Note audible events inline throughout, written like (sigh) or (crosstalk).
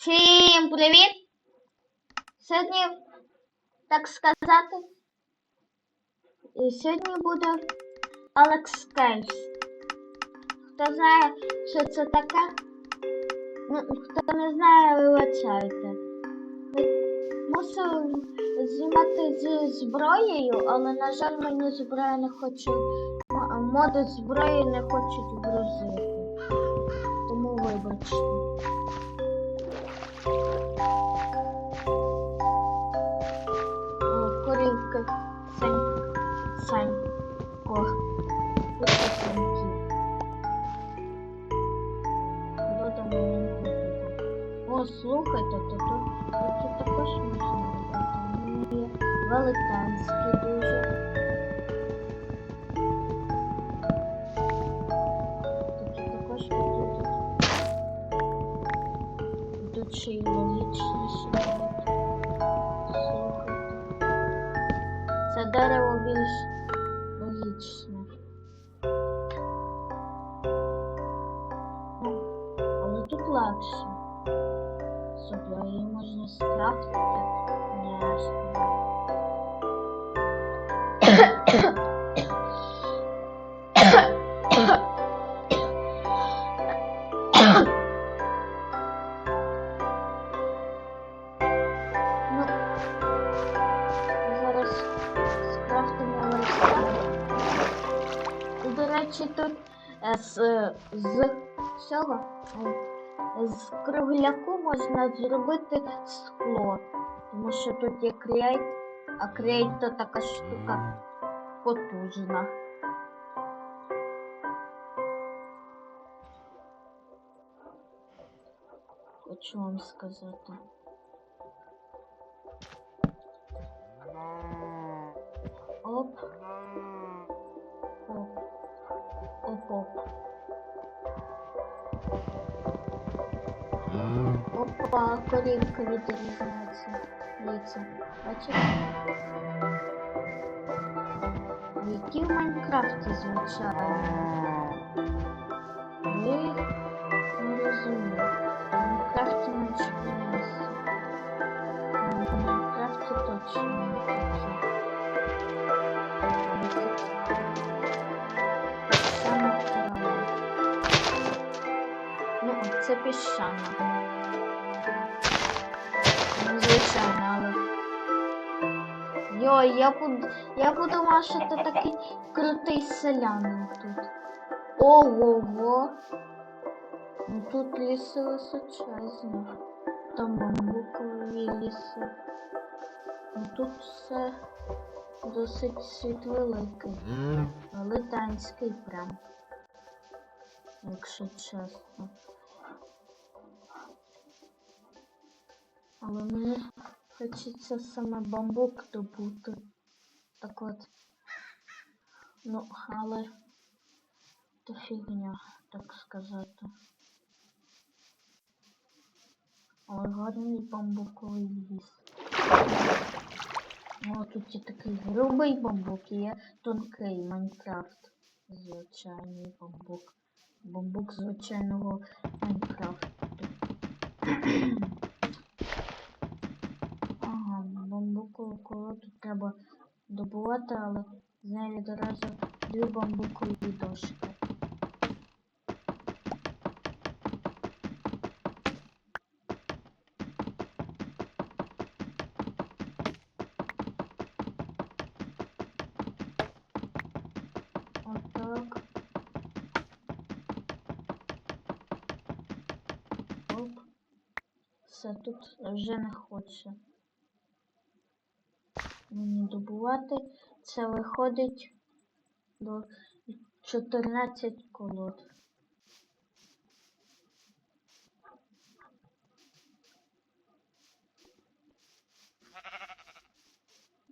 Всім привіт! Сьогодні, так сказати, і сьогодні буде Алекс Кейвс. Хто знає, що це таке? Ну, хто не знає, вибачайте. Мусив знімати зі зброєю, але, на жаль, мені зброя не хоче. м- Моди зброї не хочуть грузити. Тому вибачте. О, слухайте, то тут, також можна робити. Велетенські дуже. Тут також тут. Тут ще й До речі, тут е, з, з цього з кругляку можна зробити скло. Тому що тут є крейт, а крейт то така штука потужна. Хочу вам сказати. Оп. Оп, оп. Опа, корівка відрізняється. Дивіться. Бачите? Які в Майнкрафті звичайно. Ви не розумієте. В Майнкрафті менше місця. В Майнкрафті точно не такі. Це піщана. Звичайно, але. Йой, я буду. Я подумала, що ти такий крутий селянин тут. Ого-го. Ну тут ліси височезні. Там бамбукові ліси. Ну тут все досить світ великий. Велетенський прям. Якщо чесно. Але мені хочеться саме бамбук добути. Так от. Ну, але то фігня, так сказати. Але гарний бамбуковий ліс. О, тут є такий грубий бамбук і є тонкий Майнкрафт. Звичайний бамбук. Бамбук звичайного Майнкрафту. Бамбукову треба добувати, але з неї відразу дві бамбукові дошки. Отак. Оп. Все тут вже не хоче. Мені добувати. Це виходить до 14 колод.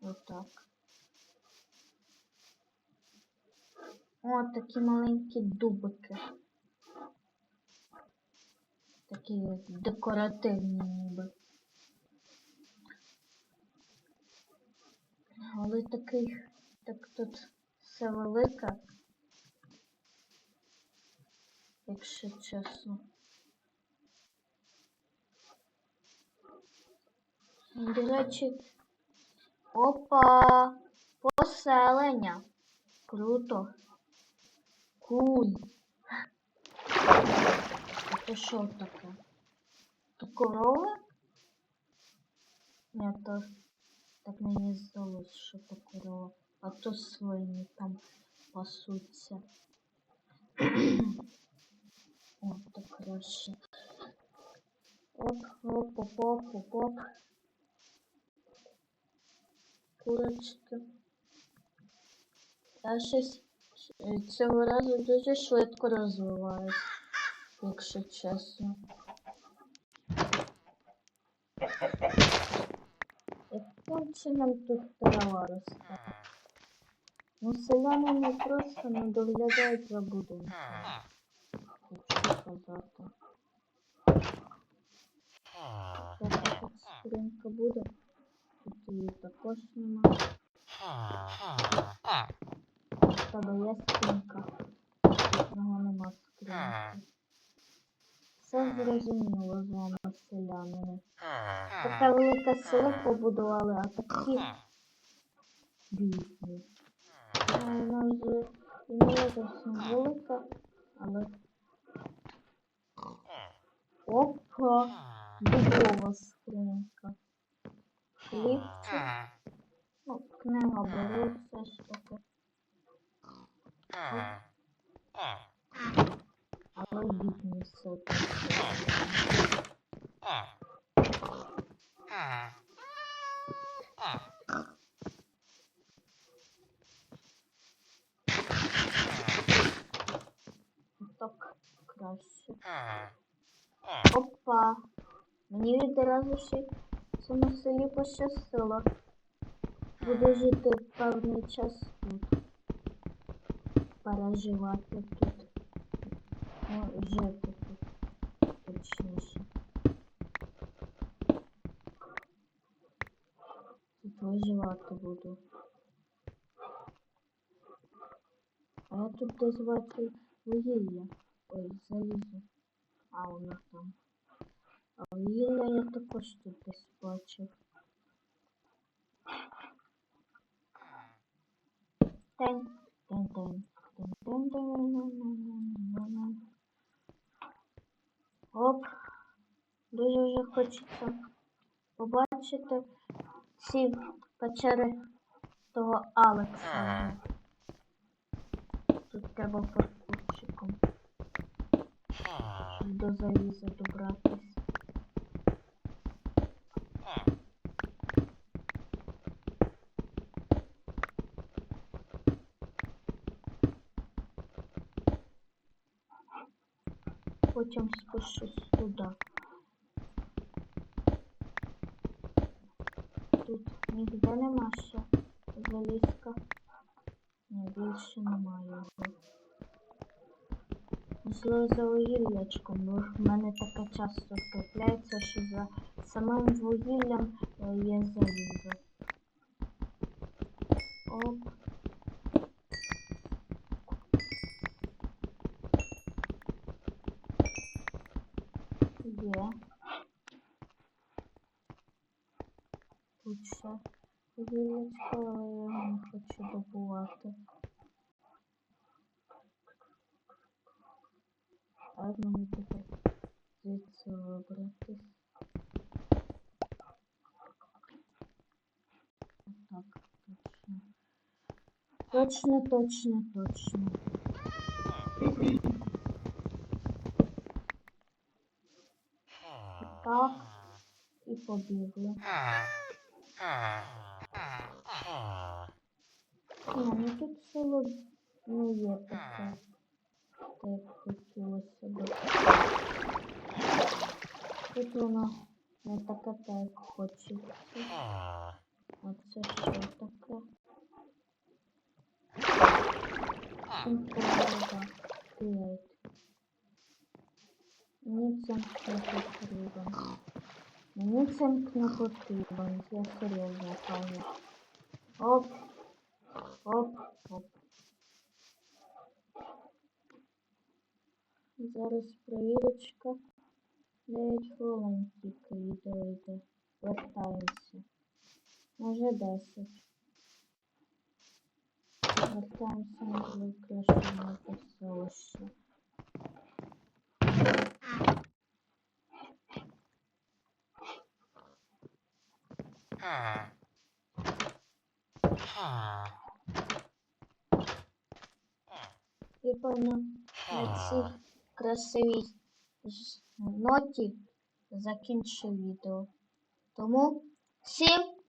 Отак. О, такі маленькі дубики. Такі декоративні ніби. Але такий, так тут все велике. Якщо чесно. До речі, опа, поселення. Круто. Куль. А то що таке? То корови? Ні, то так мені здалось, що то корова. А то свині там пасуться. (clears throat) О, так краще. Оп, оп, оп, оп, оп, оп. Курочки. Я щось е, цього разу дуже швидко розвиваюсь, якщо чесно. Яким чином тут трава росте? Ну, селяни не просто не доглядають за будинком, хочу сказати. Яка тут скринька буде? Тут її також нема. В тебе є скринька. Тут нього нема скриньки. Все зрозуміло з вами, селянини. Така велика село побудували, а такі бідні. Ну, Вона вже не зовсім велика, але. Опа! Дубова скринька. Хлібчик. Ну, книга беру все ж таки. Але бідні все таки. Так краще. Опа. Мені відразу ще в цьому селі пощастило. Буду жити певний час тут. Переживати тут. Ну, жити тут. Точніше. Тут виживати буду. А я тут десь бачу вугілля. Ой, залізо. А воно там. А вугілля я також тут десь бачив. Тень, тень, тень, тень, тень, тень, Оп. Дуже вже хочеться побачити ці печери того Алекса. Тут треба до заліза добратись. Потім спущусь туди. Тут ніде нема ще залізка. Ні, більше немає його. Можливо, за вугіллячком, бо в мене таке часто трапляється, що за самим вугіллям е, є залізо. Оп. Є. Тут ще вугіллячко, але я не хочу добувати. Як мені тепер звідси? Так, точно. Точно, точно, точно. Так, і побігли. Ні, ну тут село не є таке, так як хотілося б. Тут воно не таке, так як хочеться. А це що таке? Симфонія. Клейт. Мені цинк не потрібен. Мені цинк не потрібен. Я серйозно кажу. Оп. Оп, оп. Зараз проірочка. 9 хвилин тільки відео йде. вертаємося. Може 10. Вертаємося на другу кришу на поселище. І певно на цій красивій ноті закінчу відео. Тому всім